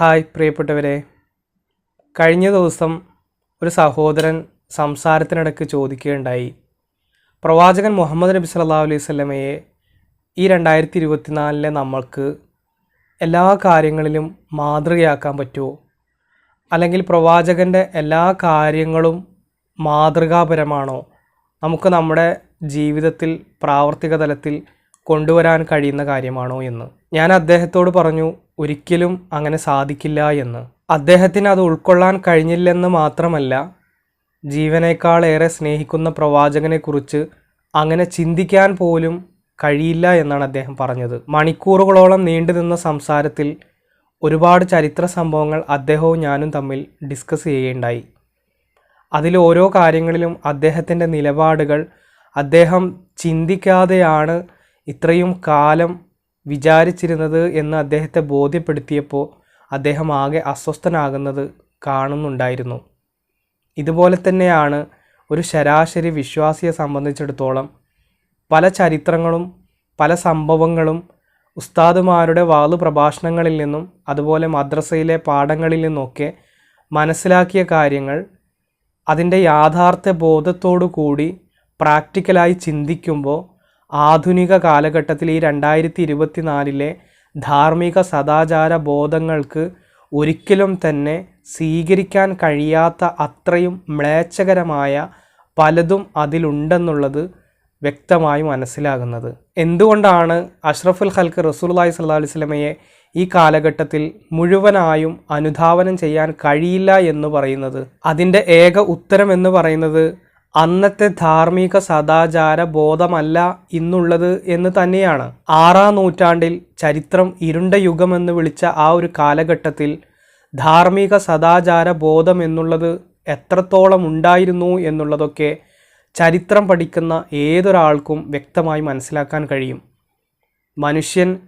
Hi പ്രിയപ്പെട്ടവരെ. കഴിഞ്ഞ ദിവസം ഒരു സഹോദരൻ സംസാരത്തിനിടയ്ക്ക് ചോദിക്കുകയുണ്ടായി. പ്രവാചകൻ മുഹമ്മദ് നബി സല്ലാ അലൈഹി വസല്ലമയെ ഈ രണ്ടായിരത്തി ഇരുപത്തിനാലിലെ നമ്മൾക്ക് എല്ലാ കാര്യങ്ങളിലും മാതൃകയാക്കാൻ പറ്റുമോ? അല്ലെങ്കിൽ പ്രവാചകന്റെ എല്ലാ കാര്യങ്ങളും മാതൃകാപരമാണോ? നമുക്ക് നമ്മുടെ ജീവിതത്തിൽ പ്രാവർത്തിക തലത്തിൽ കൊണ്ടുവരാൻ കഴിയുന്ന കാര്യമാണോ എന്ന്. ഞാൻ അദ്ദേഹത്തോട് പറഞ്ഞു ഒരിക്കലും അങ്ങനെ സാധിക്കില്ല എന്ന്. അദ്ദേഹത്തിന് അത് ഉൾക്കൊള്ളാൻ കഴിഞ്ഞില്ലെന്ന് മാത്രമല്ല ജീവനേക്കാൾ ഏറെ സ്നേഹിക്കുന്ന പ്രവാചകനെക്കുറിച്ച് അങ്ങനെ ചിന്തിക്കാൻ പോലും കഴിയില്ല എന്നാണ് അദ്ദേഹം പറഞ്ഞത്. മണിക്കൂറുകളോളം നീണ്ടുനിന്ന സംസാരത്തിൽ ഒരുപാട് ചരിത്ര സംഭവങ്ങൾ അദ്ദേഹവും ഞാനും തമ്മിൽ ഡിസ്കസ് ചെയ്യുകയുണ്ടായി. അതിൽ ഓരോ കാര്യങ്ങളിലും അദ്ദേഹത്തിന്റെ നിലപാടുകൾ അദ്ദേഹം ചിന്തിക്കാതെയാണ് ഇത്രയും കാലം വിചാരിച്ചിരുന്നത് എന്ന് അദ്ദേഹത്തെ ബോധ്യപ്പെടുത്തിയപ്പോൾ അദ്ദേഹം ആകെ അസ്വസ്ഥനാകുന്നത് കാണുന്നുണ്ടായിരുന്നു. ഇതുപോലെ തന്നെയാണ് ഒരു ശരാശരി വിശ്വാസിയെ സംബന്ധിച്ചിടത്തോളം പല ചരിത്രങ്ങളും പല സംഭവങ്ങളും ഉസ്താദുമാരുടെ വാതു പ്രഭാഷണങ്ങളിൽ നിന്നും അതുപോലെ മദ്രസയിലെ പാഠങ്ങളിൽ നിന്നൊക്കെ മനസ്സിലാക്കിയ കാര്യങ്ങൾ അതിന്റെ യാഥാർത്ഥ്യ ബോധത്തോടു കൂടി പ്രാക്ടിക്കലായി ചിന്തിക്കുമ്പോൾ ആധുനിക കാലഘട്ടത്തിൽ ഈ രണ്ടായിരത്തി ഇരുപത്തിനാലിലെ ധാർമ്മിക സദാചാര ബോധങ്ങൾക്ക് ഒരിക്കലും തന്നെ സ്വീകരിക്കാൻ കഴിയാത്ത അത്രയും മ്ലേച്ഛകരമായ പലതും അതിലുണ്ടെന്നുള്ളത് വ്യക്തമായി മനസ്സിലാകുന്നത്. എന്തുകൊണ്ടാണ് അഷ്റഫുൽ ഖൽക്ക് റസൂലുള്ളാഹി സല്ലാ അലൈഹി വസല്ലമയെ ഈ കാലഘട്ടത്തിൽ മുഴുവനായും അനുധാവനം ചെയ്യാൻ കഴിയില്ല എന്ന് പറയുന്നത്? അതിന്റെ ഏക ഉത്തരം എന്ന് പറയുന്നത് അന്നത്തെ ധാർമ്മിക സദാചാര ബോധമല്ല ഇന്നുള്ളത് എന്ന് തന്നെയാണ്. ആറാം നൂറ്റാണ്ടിൽ ചരിത്രം ഇരുണ്ട യുഗമെന്ന് വിളിച്ച ആ ഒരു കാലഘട്ടത്തിൽ ധാർമ്മിക സദാചാര ബോധം എന്നുള്ളത് എത്രത്തോളം ഉണ്ടായിരുന്നു എന്നുള്ളതൊക്കെ ചരിത്രം പഠിക്കുന്ന ഏതൊരാൾക്കും വ്യക്തമായി മനസ്സിലാക്കാൻ കഴിയും. മനുഷ്യൻ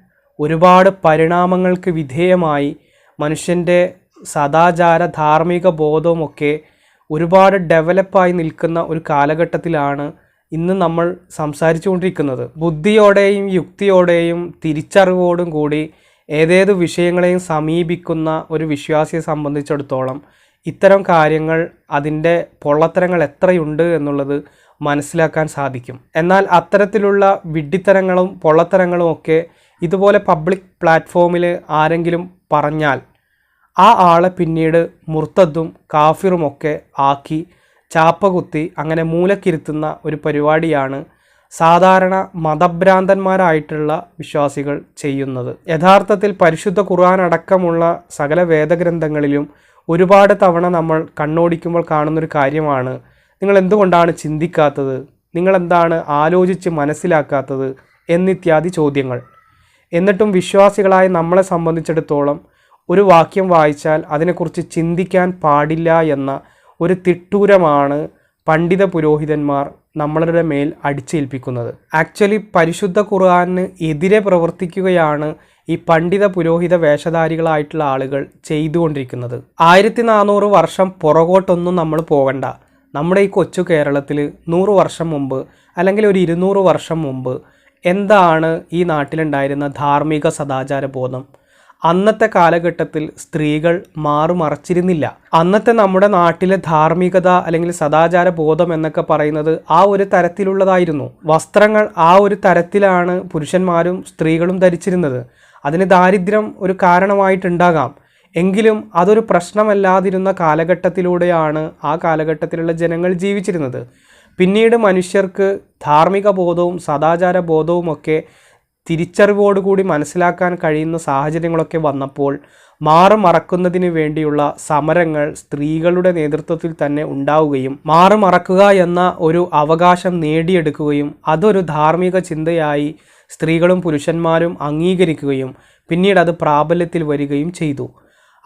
ഒരുപാട് പരിണാമങ്ങൾക്ക് വിധേയമായി മനുഷ്യന്റെ സദാചാര ധാർമ്മിക ബോധവുമൊക്കെ ഒരുപാട് ഡെവലപ്പായി നിൽക്കുന്ന ഒരു കാലഘട്ടത്തിലാണ് ഇന്ന് നമ്മൾ സംസാരിച്ചുകൊണ്ടിരിക്കുന്നത്. ബുദ്ധിയോടെയും യുക്തിയോടെയും തിരിച്ചറിവോടും കൂടി ഏതേത് വിഷയങ്ങളെയും സമീപിക്കുന്ന ഒരു വിശ്വാസിയെ സംബന്ധിച്ചിടത്തോളം ഇത്തരം കാര്യങ്ങൾ അതിന്റെ പൊള്ളത്തരങ്ങൾ എത്രയുണ്ട് എന്നുള്ളത് മനസ്സിലാക്കാൻ സാധിക്കും. എന്നാൽ അത്തരത്തിലുള്ള വിഡ്ഢിത്തരങ്ങളും പൊള്ളത്തരങ്ങളും ഒക്കെ ഇതുപോലെ പബ്ലിക് പ്ലാറ്റ്ഫോമിൽ ആരെങ്കിലും പറഞ്ഞാൽ ആ ആളെ പിന്നീട് മുർത്തദ്ദും കാഫിറുമൊക്കെ ആക്കി ചാപ്പകുത്തി അങ്ങനെ മൂലക്കിരുത്തുന്ന ഒരു പരിപാടിയാണ് സാധാരണ മതഭ്രാന്തന്മാരായിട്ടുള്ള വിശ്വാസികൾ ചെയ്യുന്നത്. യഥാർത്ഥത്തിൽ പരിശുദ്ധ ഖുർആൻ അടക്കമുള്ള സകല വേദഗ്രന്ഥങ്ങളിലും ഒരുപാട് തവണ നമ്മൾ കണ്ണോടിക്കുമ്പോൾ കാണുന്നൊരു കാര്യമാണ്. നിങ്ങൾ എന്തുകൊണ്ടാണ് ചിന്തിക്കാത്തത്? നിങ്ങളെന്താണ് ആലോചിച്ച് മനസ്സിലാക്കാത്തത്? എന്നിത്യാദി ചോദ്യങ്ങൾ. എന്നിട്ടും വിശ്വാസികളായ നമ്മളെ സംബന്ധിച്ചിടത്തോളം ഒരു വാക്യം വായിച്ചാൽ അതിനെക്കുറിച്ച് ചിന്തിക്കാൻ പാടില്ല എന്ന ഒരു തിട്ടൂരമാണ് പണ്ഡിത പുരോഹിതന്മാർ നമ്മളുടെ മേൽ അടിച്ചേൽപ്പിക്കുന്നത്. ആക്ച്വലി പരിശുദ്ധ ഖുർആാനിന് എതിരെ പ്രവർത്തിക്കുകയാണ് ഈ പണ്ഡിത പുരോഹിത വേഷധാരികളായിട്ടുള്ള ആളുകൾ ചെയ്തുകൊണ്ടിരിക്കുന്നത്. ആയിരത്തി നാനൂറ് വർഷം പുറകോട്ടൊന്നും നമ്മൾ പോകണ്ട നമ്മുടെ ഈ കൊച്ചു കേരളത്തിൽ നൂറ് വർഷം മുമ്പ് അല്ലെങ്കിൽ ഒരു ഇരുന്നൂറ് വർഷം മുമ്പ് എന്താണ് ഈ നാട്ടിലുണ്ടായിരുന്ന ധാർമ്മിക സദാചാര ബോധം അന്നത്തെ കാലഘട്ടത്തിൽ സ്ത്രീകൾ മാറുമറച്ചിരുന്നില്ല. അന്നത്തെ നമ്മുടെ നാട്ടിലെ ധാർമ്മികത അല്ലെങ്കിൽ സദാചാര ബോധം എന്നൊക്കെ പറയുന്നത് ആ ഒരു തരത്തിലുള്ളതായിരുന്നു. വസ്ത്രങ്ങൾ ആ ഒരു തരത്തിലാണ് പുരുഷന്മാരും സ്ത്രീകളും ധരിച്ചിരുന്നത്. അതിന് ദാരിദ്ര്യം ഒരു കാരണമായിട്ടുണ്ടാകാം. എങ്കിലും അതൊരു പ്രശ്നമല്ലാതിരുന്ന കാലഘട്ടത്തിലൂടെയാണ് ആ കാലഘട്ടത്തിലുള്ള ജനങ്ങൾ ജീവിച്ചിരുന്നത്. പിന്നീട് മനുഷ്യർക്ക് ധാർമ്മിക ബോധവും സദാചാര ബോധവും ഒക്കെ തിരിച്ചറിവോടുകൂടി മനസ്സിലാക്കാൻ കഴിയുന്ന സാഹചര്യങ്ങളൊക്കെ വന്നപ്പോൾ മാറുമറക്കുന്നതിന് വേണ്ടിയുള്ള സമരങ്ങൾ സ്ത്രീകളുടെ നേതൃത്വത്തിൽ തന്നെ ഉണ്ടാവുകയും മാറുമറക്കുക എന്ന ഒരു അവകാശം നേടിയെടുക്കുകയും അതൊരു ധാർമ്മിക ചിന്തയായി സ്ത്രീകളും പുരുഷന്മാരും അംഗീകരിക്കുകയും പിന്നീട് അത് പ്രാബല്യത്തിൽ വരികയും ചെയ്തു.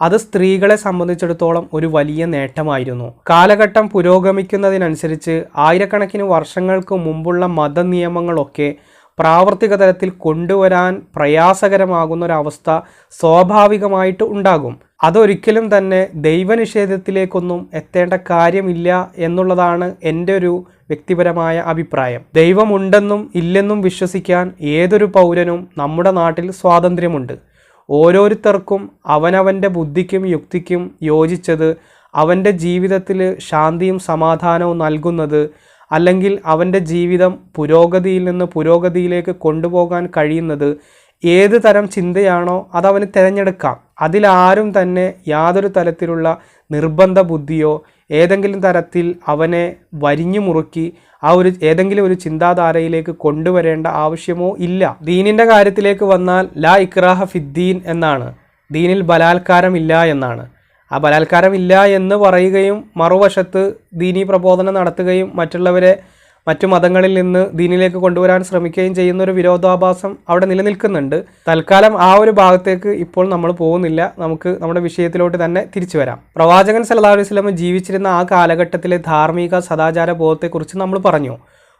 അത് സ്ത്രീകളെ സംബന്ധിച്ചിടത്തോളം ഒരു വലിയ നേട്ടമായിരുന്നു. കാലഘട്ടം പുരോഗമിക്കുന്നതിനനുസരിച്ച് ആയിരക്കണക്കിന് വർഷങ്ങൾക്ക് മുമ്പുള്ള മതനിയമങ്ങളൊക്കെ പ്രാവർത്തിക തലത്തിൽ കൊണ്ടുവരാൻ പ്രയാസകരമാകുന്ന ഒരവസ്ഥ സ്വാഭാവികമായിട്ട് ഉണ്ടാകും. അതൊരിക്കലും തന്നെ ദൈവനിഷേധത്തിലേക്കൊന്നും എത്തേണ്ട കാര്യമില്ല എന്നുള്ളതാണ് എന്റെ ഒരു വ്യക്തിപരമായ അഭിപ്രായം. ദൈവമുണ്ടെന്നും ഇല്ലെന്നും വിശ്വസിക്കാൻ ഏതൊരു പൗരനും നമ്മുടെ നാട്ടിൽ സ്വാതന്ത്ര്യമുണ്ട്. ഓരോരുത്തർക്കും അവനവന്റെ ബുദ്ധിക്കും യുക്തിക്കും യോജിച്ചത് അവന്റെ ജീവിതത്തിൽ ശാന്തിയും സമാധാനവും നൽകുന്നത് അല്ലെങ്കിൽ അവന്റെ ജീവിതം പുരോഗതിയിൽ നിന്ന് പുരോഗതിയിലേക്ക് കൊണ്ടുപോകാൻ കഴിയുന്നത് ഏത് തരം ചിന്തയാണോ അതവന് തിരഞ്ഞെടുക്കാം. അതിലാരും തന്നെ യാതൊരു തരത്തിലുള്ള നിർബന്ധ ബുദ്ധിയോ ഏതെങ്കിലും തരത്തിൽ അവനെ വരിഞ്ഞു മുറുക്കി ആ ഒരു ഏതെങ്കിലും ഒരു ചിന്താധാരയിലേക്ക് കൊണ്ടുവരേണ്ട ആവശ്യമോ ഇല്ല. ദീനിന്റെ കാര്യത്തിലേക്ക് വന്നാൽ ലാ ഇക്രാഹ ഫിദ്ദീൻ എന്നാണ്. ദീനിൽ ബലാത്കാരമില്ല എന്നാണ്. ആ ബലാത്കാരമില്ല എന്ന് പറയുകയും മറുവശത്ത് ദീനീ പ്രബോധനം നടത്തുകയും മറ്റുള്ളവരെ മറ്റു മതങ്ങളിൽ നിന്ന് ദീനിലേക്ക് കൊണ്ടുവരാൻ ശ്രമിക്കുകയും ചെയ്യുന്ന ഒരു വിരോധാഭാസം അവിടെ നിലനിൽക്കുന്നുണ്ട്. തൽക്കാലം ആ ഒരു ഭാഗത്തേക്ക് ഇപ്പോൾ നമ്മൾ പോകുന്നില്ല. നമുക്ക് നമ്മുടെ വിഷയത്തിലോട്ട് തന്നെ തിരിച്ചു വരാം. പ്രവാചകൻ സല്ലല്ലാഹു അലൈഹി ജീവിച്ചിരുന്ന ആ കാലഘട്ടത്തിലെ ധാർമ്മിക സദാചാര ബോധത്തെക്കുറിച്ച് നമ്മൾ പറഞ്ഞു.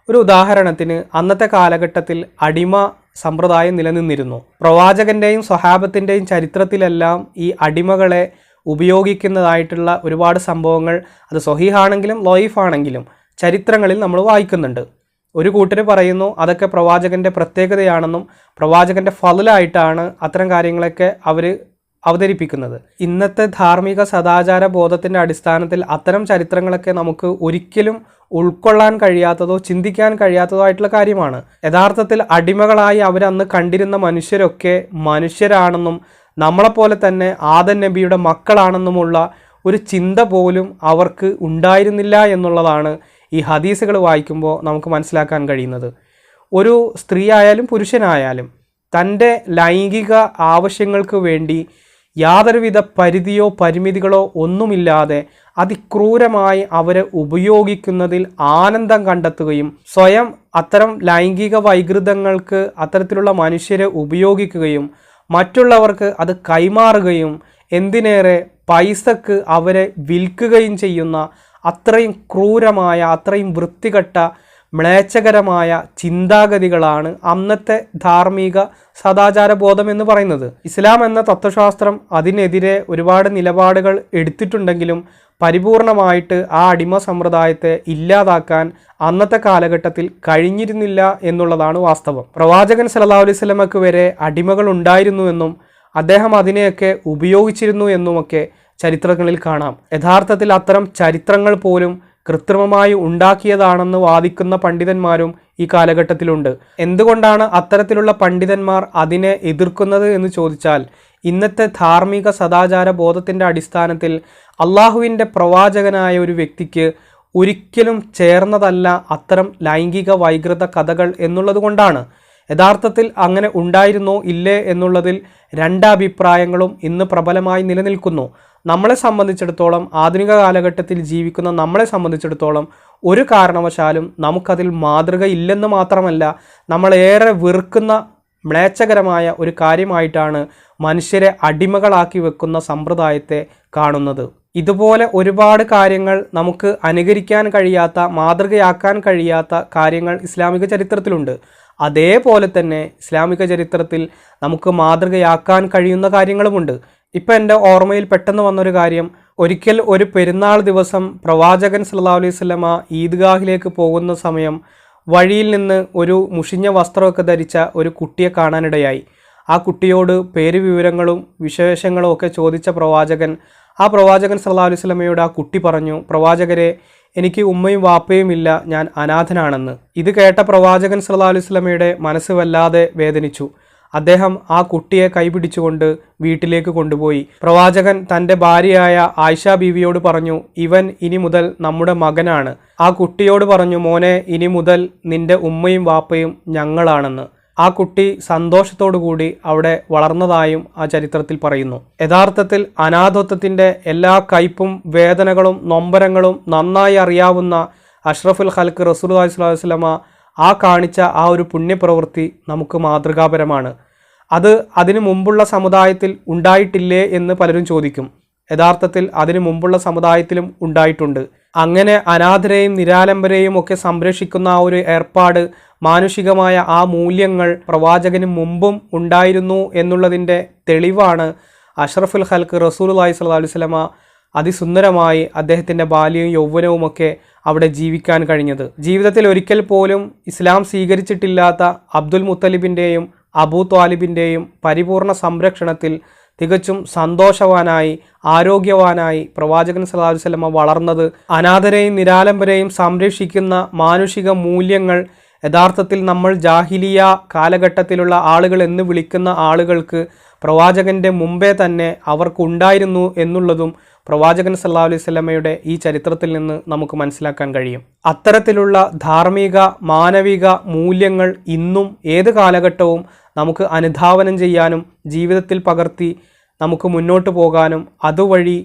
ഒരു ഉദാഹരണത്തിന് അന്നത്തെ കാലഘട്ടത്തിൽ അടിമ സമ്പ്രദായം നിലനിന്നിരുന്നു. പ്രവാചകന്റെയും സ്വഹാബത്തിന്റെയും ചരിത്രത്തിലെല്ലാം ഈ അടിമകളെ ഉപയോഗിക്കുന്നതായിട്ടുള്ള ഒരുപാട് സംഭവങ്ങൾ അത് സൊഹീഹാണെങ്കിലും ലോയിഫാണെങ്കിലും ചരിത്രങ്ങളിൽ നമ്മൾ വായിക്കുന്നുണ്ട്. ഒരു കൂട്ടർ പറയുന്നു അതൊക്കെ പ്രവാചകന്റെ പ്രത്യേകതയാണെന്നും പ്രവാചകന്റെ ഫലായിട്ടാണ് അത്തരം കാര്യങ്ങളൊക്കെ അവർ അവതരിപ്പിക്കുന്നത്. ഇന്നത്തെ ധാർമ്മിക സദാചാര ബോധത്തിന്റെ അടിസ്ഥാനത്തിൽ അത്തരം ചരിത്രങ്ങളൊക്കെ നമുക്ക് ഒരിക്കലും ഉൾക്കൊള്ളാൻ കഴിയാത്തതോ ചിന്തിക്കാൻ കഴിയാത്തതോ ആയിട്ടുള്ള കാര്യമാണ്. യഥാർത്ഥത്തിൽ അടിമകളായി അവരന്ന് കണ്ടിരുന്ന മനുഷ്യരൊക്കെ മനുഷ്യരാണെന്നും നമ്മളെപ്പോലെ തന്നെ ആദൻ നബിയുടെ മക്കളാണെന്നുമുള്ള ഒരു ചിന്ത പോലും അവർക്ക് ഉണ്ടായിരുന്നില്ല എന്നുള്ളതാണ് ഈ ഹദീസുകൾ വായിക്കുമ്പോൾ നമുക്ക് മനസ്സിലാക്കാൻ കഴിയുന്നത്. ഒരു സ്ത്രീ ആയാലും പുരുഷനായാലും തന്റെ ലൈംഗിക ആവശ്യങ്ങൾക്ക് വേണ്ടി യാതൊരുവിധ പരിധിയോ പരിമിതികളോ ഒന്നുമില്ലാതെ അതിക്രൂരമായി അവരെ ഉപയോഗിക്കുന്നതിൽ ആനന്ദം കണ്ടെത്തുകയും സ്വയം അത്തരം ലൈംഗിക വൈകൃതങ്ങൾക്ക് അത്തരത്തിലുള്ള മനുഷ്യരെ ഉപയോഗിക്കുകയും മറ്റുള്ളവർക്ക് അത് കൈമാറുകയും എന്തിനേറെ പൈസക്ക് അവരെ വിൽക്കുകയും ചെയ്യുന്ന അത്രയും ക്രൂരമായ അത്രയും വൃത്തികെട്ട മ്ലേച്ഛകരമായ ചിന്താഗതികളാണ് അന്നത്തെ ധാർമ്മിക സദാചാര ബോധം എന്ന് പറയുന്നത്. ഇസ്ലാം എന്ന തത്വശാസ്ത്രം അതിനെതിരെ ഒരുപാട് നിലപാടുകൾ എടുത്തിട്ടുണ്ടെങ്കിലും പരിപൂർണമായിട്ട് ആ അടിമ സമ്പ്രദായത്തെ ഇല്ലാതാക്കാൻ അന്നത്തെ കാലഘട്ടത്തിൽ കഴിഞ്ഞിരുന്നില്ല എന്നുള്ളതാണ് വാസ്തവം. പ്രവാചകൻ സല്ലല്ലാഹു അലൈഹി സ്വലമക്ക് വരെ അടിമകൾ ഉണ്ടായിരുന്നുവെന്നും അദ്ദേഹം അതിനെയൊക്കെ ഉപയോഗിച്ചിരുന്നു എന്നുമൊക്കെ ചരിത്രങ്ങളിൽ കാണാം. യഥാർത്ഥത്തിൽ അത്തരം ചരിത്രങ്ങൾ പോലും കൃത്രിമമായി ഉണ്ടാക്കിയതാണെന്ന് വാദിക്കുന്ന പണ്ഡിതന്മാരും ഈ കാലഘട്ടത്തിലുണ്ട്. എന്തുകൊണ്ടാണ് അത്തരത്തിലുള്ള പണ്ഡിതന്മാർ അതിനെ എതിർക്കുന്നത് എന്ന് ചോദിച്ചാൽ ഇന്നത്തെ ധാർമ്മിക സദാചാര ബോധത്തിന്റെ അടിസ്ഥാനത്തിൽ അള്ളാഹുവിന്റെ പ്രവാചകനായ ഒരു വ്യക്തിക്ക് ഒരിക്കലും ചേർന്നതല്ല അത്തരം ലൈംഗിക വൈകൃത കഥകൾ എന്നുള്ളത് കൊണ്ടാണ്. യഥാർത്ഥത്തിൽ അങ്ങനെ ഉണ്ടായിരുന്നോ ഇല്ലേ എന്നുള്ളതിൽ രണ്ടഭിപ്രായങ്ങളും ഇന്ന് പ്രബലമായി നിലനിൽക്കുന്നു. നമ്മളെ സംബന്ധിച്ചിടത്തോളം ആധുനിക കാലഘട്ടത്തിൽ ജീവിക്കുന്ന നമ്മളെ സംബന്ധിച്ചിടത്തോളം ഒരു കാരണവശാലും നമുക്കതിൽ മാതൃക ഇല്ലെന്ന് മാത്രമല്ല നമ്മളേറെ വെറുക്കുന്ന മ്ലേച്ഛകരമായ ഒരു കാര്യമായിട്ടാണ് മനുഷ്യരെ അടിമകളാക്കി വെക്കുന്ന സമ്പ്രദായത്തെ കാണുന്നത്. ഇതുപോലെ ഒരുപാട് കാര്യങ്ങൾ നമുക്ക് അനുകരിക്കാൻ കഴിയാത്ത മാതൃകയാക്കാൻ കഴിയാത്ത കാര്യങ്ങൾ ഇസ്ലാമിക ചരിത്രത്തിലുണ്ട്. അതേപോലെ തന്നെ ഇസ്ലാമിക ചരിത്രത്തിൽ നമുക്ക് മാതൃകയാക്കാൻ കഴിയുന്ന കാര്യങ്ങളുമുണ്ട്. ഇപ്പം എന്റെ ഓർമ്മയിൽ പെട്ടെന്ന് വന്നൊരു കാര്യം. ഒരിക്കൽ ഒരു പെരുന്നാൾ ദിവസം പ്രവാചകൻ സല്ലാ അലൈഹി സ്വലമ ഈദ്ഗാഹിലേക്ക് പോകുന്ന സമയം വഴിയിൽ നിന്ന് ഒരു മുഷിഞ്ഞ വസ്ത്രമൊക്കെ ധരിച്ച ഒരു കുട്ടിയെ കാണാനിടയായി. ആ കുട്ടിയോട് പേര് വിവരങ്ങളും വിശേഷങ്ങളും ഒക്കെ ചോദിച്ച പ്രവാചകൻ ആ പ്രവാചകൻ സല്ലാ അലൈഹി വസല്ലമയോട് ആ കുട്ടി പറഞ്ഞു പ്രവാചകരെ എനിക്ക് ഉമ്മയും വാപ്പയും ഇല്ല ഞാൻ അനാഥനാണെന്ന്. ഇത് കേട്ട പ്രവാചകൻ സല്ലാ അലൈഹി വസല്ലമയുടെ മനസ്സ് വല്ലാതെ വേദനിച്ചു. അദ്ദേഹം ആ കുട്ടിയെ കൈപിടിച്ചുകൊണ്ട് വീട്ടിലേക്ക് കൊണ്ടുപോയി. പ്രവാചകൻ തന്റെ ഭാര്യയായ ആയിഷ ബീവിയോട് പറഞ്ഞു ഇവൻ ഇനി മുതൽ നമ്മുടെ മകനാണ്. ആ കുട്ടിയോട് പറഞ്ഞു മോനെ ഇനി മുതൽ നിന്റെ ഉമ്മയും വാപ്പയും ഞങ്ങളാണെന്ന്. ആ കുട്ടി കൂടി അവിടെ വളർന്നതായും ആ ചരിത്രത്തിൽ പറയുന്നു. യഥാർത്ഥത്തിൽ അനാഥത്വത്തിന്റെ എല്ലാ കയ്പും വേദനകളും നൊമ്പരങ്ങളും നന്നായി അറിയാവുന്ന അഷ്റഫുൽ ഖൽക്ക് റസൂൽ അലൈഹി വസ്ലമ ആ കാണിച്ച ആ ഒരു പുണ്യപ്രവൃത്തി നമുക്ക് മാതൃകാപരമാണ്. അത് അതിനു മുമ്പുള്ള സമുദായത്തിൽ ഉണ്ടായിട്ടില്ലേ എന്ന് പലരും ചോദിക്കും. യഥാർത്ഥത്തിൽ അതിനു മുമ്പുള്ള സമുദായത്തിലും ഉണ്ടായിട്ടുണ്ട്. അങ്ങനെ അനാഥരെയും നിരാലംബരെയും ഒക്കെ സംരക്ഷിക്കുന്ന ആ ഒരു ഏർപ്പാട് മാനുഷികമായ ആ മൂല്യങ്ങൾ പ്രവാചകന് മുമ്പും ഉണ്ടായിരുന്നു എന്നുള്ളതിന്റെ തെളിവാണ് അഷ്റഫുൽ ഹൽക്ക് റസൂൽ അലൈഹി സ്വലാ വസ്ലമ അതിസുന്ദരമായി അദ്ദേഹത്തിന്റെ ബാല്യവും യൗവനവുമൊക്കെ അവിടെ ജീവിക്കാൻ കഴിഞ്ഞത്. ജീവിതത്തിൽ ഒരിക്കൽ പോലും ഇസ്ലാം സ്വീകരിച്ചിട്ടില്ലാത്ത അബ്ദുൽ മുത്തലിബിന്റെയും അബൂ ത്വാലിബിന്റെയും പരിപൂർണ സംരക്ഷണത്തിൽ തികച്ചും സന്തോഷവാനായി ആരോഗ്യവാനായി പ്രവാചകൻ സലാഹുസലമ വളർന്നത്. അനാഥരെയും നിരാലംബരെയും സംരക്ഷിക്കുന്ന മാനുഷിക മൂല്യങ്ങൾ യഥാർത്ഥത്തിൽ നമ്മൾ ജാഹിലിയ കാലഘട്ടത്തിലുള്ള ആളുകൾ എന്ന് വിളിക്കുന്ന ആളുകൾക്ക് പ്രവാചകന്റെ മുമ്പേ തന്നെ അവർക്കുണ്ടായിരുന്നു എന്നുള്ളതും പ്രവാചകൻ സല്ലാ അലൈഹി വസല്ലമയുടെ ഈ ചരിത്രത്തിൽ നിന്ന് നമുക്ക് മനസ്സിലാക്കാൻ കഴിയും. അത്തരത്തിലുള്ള ധാർമ്മിക മാനവിക മൂല്യങ്ങൾ ഇന്നും ഏത് കാലഘട്ടവും നമുക്ക് അനുധാവനം ചെയ്യാനും ജീവിതത്തിൽ പകർത്തി നമുക്ക് മുന്നോട്ട് പോകാനും അതുവഴി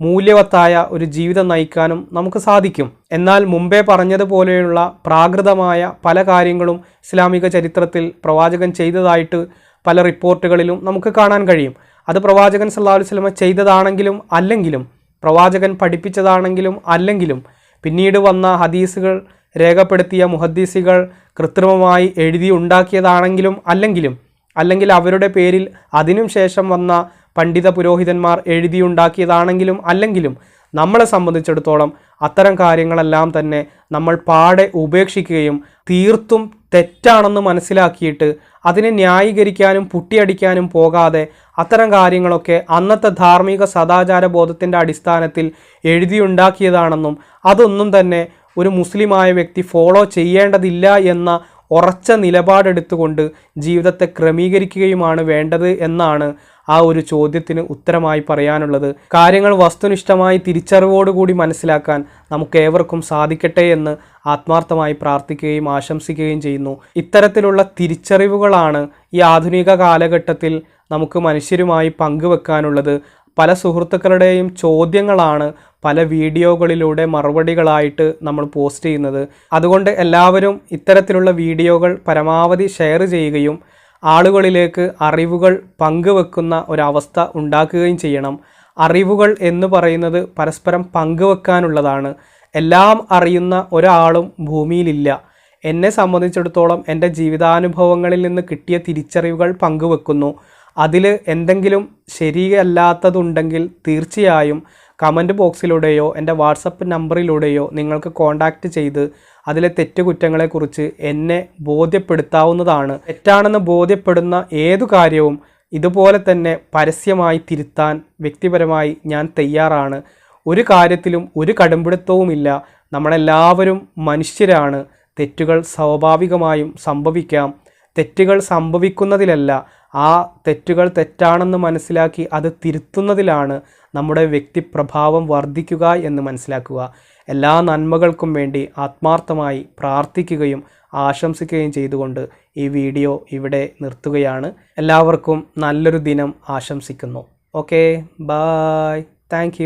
മൂല്യവത്തായ ഒരു ജീവിതം നയിക്കാനും നമുക്ക് സാധിക്കും. എന്നാൽ മുമ്പേ പറഞ്ഞതുപോലെയുള്ള പ്രാകൃതമായ പല കാര്യങ്ങളും ഇസ്ലാമിക ചരിത്രത്തിൽ പ്രവാചകൻ ചെയ്തതായിട്ട് പല റിപ്പോർട്ടുകളിലും നമുക്ക് കാണാൻ കഴിയും. അത് പ്രവാചകൻ സല്ലല്ലാഹു അലൈഹി വസല്ലമ ചെയ്തതാണെങ്കിലും അല്ലെങ്കിലും പ്രവാചകൻ പഠിപ്പിച്ചതാണെങ്കിലും അല്ലെങ്കിലും പിന്നീട് വന്ന ഹദീസുകൾ രേഖപ്പെടുത്തിയ മുഹദ്ദീസുകൾ കൃത്രിമമായി എഴുതി ഉണ്ടാക്കിയതാണെങ്കിലും അല്ലെങ്കിലും അല്ലെങ്കിൽ അവരുടെ പേരിൽ അതിനും ശേഷം വന്ന പണ്ഡിത പുരോഹിതന്മാർ എഴുതിയുണ്ടാക്കിയതാണെങ്കിലും അല്ലെങ്കിലും നമ്മളെ സംബന്ധിച്ചിടത്തോളം അത്തരം കാര്യങ്ങളെല്ലാം തന്നെ നമ്മൾ പാടെ ഉപേക്ഷിക്കുകയും തീർത്തും തെറ്റാണെന്ന് മനസ്സിലാക്കിയിട്ട് അതിനെ ന്യായീകരിക്കാനും പുട്ടിയടിക്കാനും പോകാതെ അത്തരം കാര്യങ്ങളൊക്കെ അന്നത്തെ ധാർമ്മിക സദാചാര ബോധത്തിന്റെ അടിസ്ഥാനത്തിൽ എഴുതിയുണ്ടാക്കിയതാണെന്നും അതൊന്നും തന്നെ ഒരു മുസ്ലിമായ വ്യക്തി ഫോളോ ചെയ്യേണ്ടതില്ല എന്ന ഉറച്ച നിലപാടെടുത്തുകൊണ്ട് ജീവിതത്തെ ക്രമീകരിക്കുകയുമാണ് വേണ്ടത് എന്നാണ് ആ ഒരു ചോദ്യത്തിന് ഉത്തരമായി പറയാനുള്ളത് കാര്യങ്ങൾ വസ്തുനിഷ്ഠമായി തിരിച്ചറിവോടുകൂടി മനസ്സിലാക്കാൻ നമുക്ക് ഏവർക്കും സാധിക്കട്ടെ എന്ന് ആത്മാർത്ഥമായി പ്രാർത്ഥിക്കുകയും ആശംസിക്കുകയും ചെയ്യുന്നു. ഇത്തരത്തിലുള്ള തിരിച്ചറിവുകളാണ് ഈ ആധുനിക കാലഘട്ടത്തിൽ നമുക്ക് മനുഷ്യരുമായി പങ്കുവെക്കാനുള്ളത്. പല സുഹൃത്തുക്കളുടെയും ചോദ്യങ്ങളാണ് പല വീഡിയോകളിലൂടെ മറുപടികളായിട്ട് നമ്മൾ പോസ്റ്റ് ചെയ്യുന്നത്. അതുകൊണ്ട് എല്ലാവരും ഇത്തരത്തിലുള്ള വീഡിയോകൾ പരമാവധി ഷെയർ ചെയ്യുകയും ആളുകളിലേക്ക് അറിവുകൾ പങ്കുവെക്കുന്ന ഒരവസ്ഥ ഉണ്ടാക്കുകയും ചെയ്യണം. അറിവുകൾ എന്ന് പറയുന്നത് പരസ്പരം പങ്കുവെക്കാനുള്ളതാണ്. എല്ലാം അറിയുന്ന ഒരാളും ഭൂമിയിലില്ല. എന്നെ സംബന്ധിച്ചിടത്തോളം എന്റെ ജീവിതാനുഭവങ്ങളിൽ നിന്ന് കിട്ടിയ തിരിച്ചറിവുകൾ പങ്കുവെക്കുന്നു. അതിൽ എന്തെങ്കിലും ശരിയല്ലാത്തതുണ്ടെങ്കിൽ തീർച്ചയായും കമന്റ് ബോക്സിലൂടെയോ എന്റെ വാട്സപ്പ് നമ്പറിലൂടെയോ നിങ്ങൾക്ക് കോൺടാക്റ്റ് ചെയ്ത് അതിലെ തെറ്റുകുറ്റങ്ങളെക്കുറിച്ച് എന്നെ ബോധ്യപ്പെടുത്താവുന്നതാണ്. തെറ്റാണെന്ന് ബോധ്യപ്പെടുന്ന ഏതു കാര്യവും ഇതുപോലെ തന്നെ പരസ്യമായി തിരുത്താൻ വ്യക്തിപരമായി ഞാൻ തയ്യാറാണ്. ഒരു കാര്യത്തിലും ഒരു കടുംപിടുത്തവുമില്ല. നമ്മളെല്ലാവരും മനുഷ്യരാണ്. തെറ്റുകൾ സ്വാഭാവികമായും സംഭവിക്കാം. തെറ്റുകൾ സംഭവിക്കുന്നതിലല്ല ആ തെറ്റുകൾ തെറ്റാണെന്ന് മനസ്സിലാക്കി അത് തിരുത്തുന്നതിലാണ് നമ്മുടെ വ്യക്തിപ്രഭാവം വർദ്ധിക്കുക എന്ന് മനസ്സിലാക്കുക. എല്ലാ നന്മകൾക്കും വേണ്ടി ആത്മാർത്ഥമായി പ്രാർത്ഥിക്കുകയും ആശംസിക്കുകയും ചെയ്തുകൊണ്ട് ഈ വീഡിയോ ഇവിടെ നിർത്തുകയാണ്. എല്ലാവർക്കും നല്ലൊരു ദിനം ആശംസിക്കുന്നു. Okay bye thank